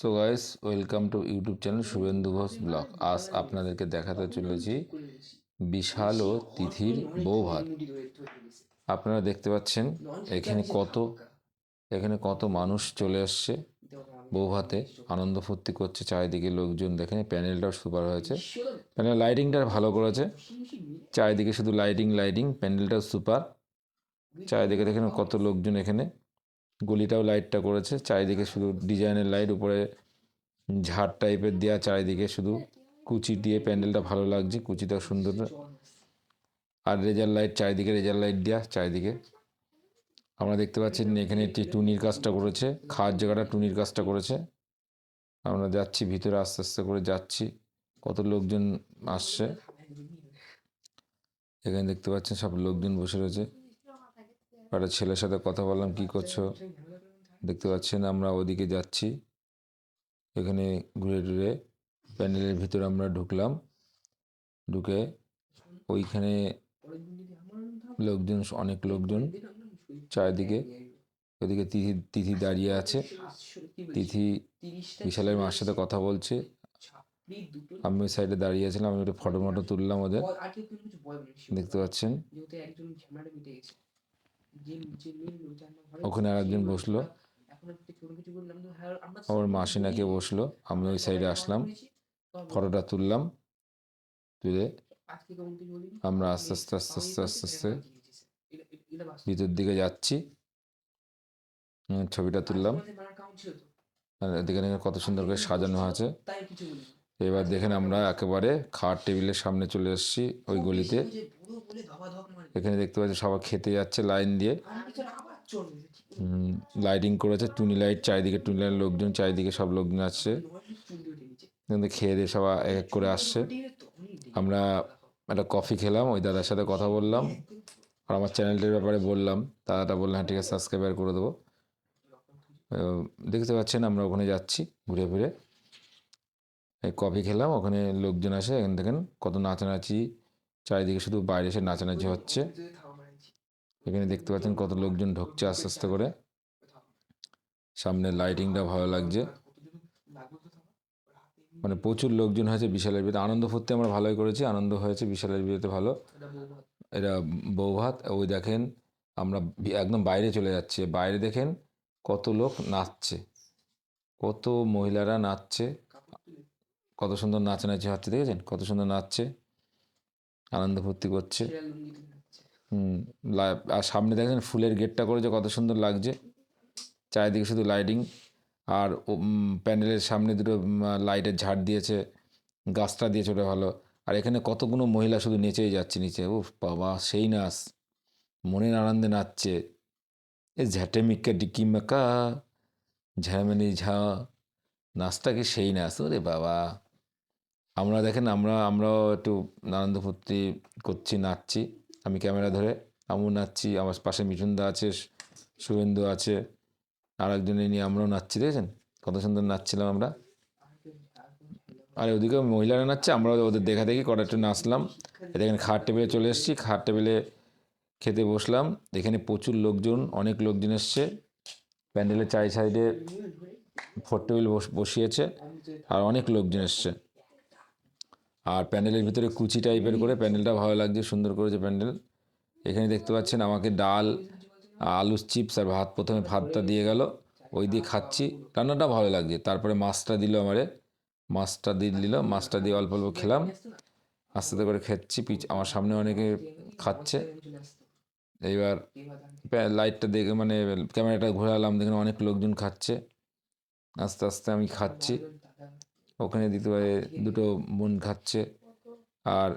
So guys welcome to YouTube channel Shubhendu Ghosh vlog আজ আপনাদেরকে দেখাতে চলেছি বিশাল ও তিথির বৌভাত আপনারা দেখতে পাচ্ছেন এখানে কত এখানে কত মানুষ চলে আসছে বৌভাতে আনন্দ ফুর্তি করছে চারিদিকে লোকজন দেখেন প্যান্ডেলটাও সুপার হয়েছে প্যান্ডেল লাইটিংটা ভালো করেছে চারিদিকে শুধু লাইটিং লাইটিং প্যান্ডেলটাও সুপার চারিদিকে দেখেন কত লোকজন এখানে গলিটাও লাইটটা করেছে। চারিদিকে শুধু ডিজাইনের লাইট উপরে ঝাড় টাইপের দেওয়া চারিদিকে শুধু কুচি দিয়ে প্যান্ডেলটা ভালো লাগছে কুচিটাও সুন্দর। আর রেজার লাইট চারিদিকে রেজার লাইট দেওয়া চারিদিকে। আমরা দেখতে পাচ্ছি এখানে একটি টুনির কাজটা করেছে, খাওয়ার জায়গাটা টুনির কাজটা করেছে। আমরা যাচ্ছি, ভিতরে আস্তে আস্তে করে যাচ্ছি, কত লোকজন আসছে। এখানে দেখতে পাচ্ছেন সব লোকজন বসে রয়েছে। একটা ছেলের সাথে কথা বললাম, কি করছ? দেখতে পাচ্ছেন আমরা ওদিকে যাচ্ছি। এখানে ঘুরে টুরে প্যান্ডেলের ভিতরে আমরা ঢুকলাম। ঢুকে ওইখানে লোকজন, অনেক লোকজন চারিদিকে। ওদিকে তিথি তিথি দাঁড়িয়ে আছে। তিথি বিশালের মার সাথে কথা বলছে। আমি ওই সাইডে দাঁড়িয়ে আছিলাম, আমি একটু ফটো মটো তুললাম ওদের। দেখতে পাচ্ছেন? ওখানে আর আরেকজন বসল। আমার মাসি নাকি বসল আমি ওই সাইডে আসলাম ফটোটা তুললাম তুলে আমরা আস্তে আস্তে আস্তে আস্তে আস্তে আস্তে ভিতর দিকে যাচ্ছি। ছবিটা তুললাম। আর এদিকে কত সুন্দর করে সাজানো আছে এবার দেখেন আমরা একেবারে খাওয়ার টেবিলের সামনে চলে এসেছি ওই গলিতে। এখানে দেখতে পাচ্ছি সবাই খেতে যাচ্ছে লাইন দিয়ে। লাইটিং করেছে টুনি লাইট চারিদিকে টুনি লাইট লোকজন চারিদিকে সব লোকজন আসছে। খেয়ে দিয়ে সবাই এক এক করে আসছে। আমরা একটা কফি খেলাম ওই দাদার সাথে কথা বললাম। আর আমার চ্যানেলটির ব্যাপারে বললাম। দাদাটা বললেন হ্যাঁ ঠিক আছে সাবস্ক্রাইবার করে দেবো। দেখতে পাচ্ছেন আমরা ওখানে যাচ্ছি ঘুরে ফিরে। এই কফি খেলাম ওখানে লোকজন আসে এখান দেখেন কত নাচানাচি চারিদিকে শুধু বাইরে এসে নাচানাচি হচ্ছে। এখানে দেখতে পাচ্ছেন কত লোকজন ঢুকছে আস্তে আস্তে করে। সামনে লাইটিংটা ভালো লাগছে। মানে প্রচুর লোকজন হয়েছে বিশালের বিয়েতে আনন্দ ফুর্তি আমরা ভালোই করেছি আনন্দ হয়েছে বিশালের বিয়েতে ভালো। এটা বৌভাত। ওই দেখেন আমরা একদম বাইরে চলে যাচ্ছে। বাইরে দেখেন কত লোক নাচছে। কত মহিলারা নাচছে। কত সুন্দর নাচানাচি হচ্ছে দেখেছেন? কত সুন্দর নাচছে। আনন্দ ফুর্তি করছে। হুম আর সামনে দেখেন ফুলের গেটটা করেছে কত সুন্দর লাগছে। চারিদিকে শুধু লাইটিং আর ও- প্যান্ডেলের সামনে দুটো লাইটের ঝাড় দিয়েছে গাছটা দিয়ে ওটা ভালো। আর এখানে কতগুলো মহিলা শুধু নেচেই যাচ্ছে নিচে উফ বাবা সেই নাচ। মনের আনন্দে নাচছে। এ ঝ্যাটে মিক্কা ডিকি মাকা ঝ্যামেনি ঝা নাচটা কি সেই নাচ ওরে বাবা। আমরা দেখেন, আমরা, আমরাও একটু আনন্দ ফুর্তি করছি, নাচছি। আমি ক্যামেরা ধরে, আমিও নাচছি, আমার পাশে মিঠুনদা আছে শুভেন্দু আছে আর একজনে নিয়ে আমরাও নাচছি, দেখেছেন? কত সুন্দর নাচছিলাম আমরা। আর ওদিকে মহিলারা নাচছে আমরা ওদের দেখা দেখি, কটা একটু নাচলাম। এখানে খাট টেবিলে চলে এসেছি, খাট টেবিলে খেতে বসলাম। এখানে প্রচুর লোকজন, অনেক লোকজন এসছে। প্যান্ডেলের চারি সাইডে ফোর টেবিল বসিয়েছে, আর অনেক লোকজন এসছে। আর প্যান্ডেলের ভিতরে কুচি টাইপের করে প্যান্ডেলটা ভালো লাগছে সুন্দর করেছে প্যান্ডেল। এখানে দেখতে পাচ্ছেন আমাকে ডাল আলুর চিপস আর ভাত প্রথমে ভাতটা দিয়ে গেল ওই দিয়ে খাচ্ছি। রান্নাটা ভালো লাগছে। তারপরে মাছটা দিল আমারে মাছটা দিয়ে দিল মাছটা দিয়ে অল্প অল্প খেলাম। আস্তে আস্তে করে খাচ্ছি পিছ আমার সামনে অনেকে খাচ্ছে। এইবার লাইটটা দেখে মানে ক্যামেরাটা ঘোরালাম দেখেন অনেক লোকজন খাচ্ছে। আস্তে আস্তে আমি খাচ্ছি। ওখানে দিতে পারে দুটো বোন খাচ্ছে। আর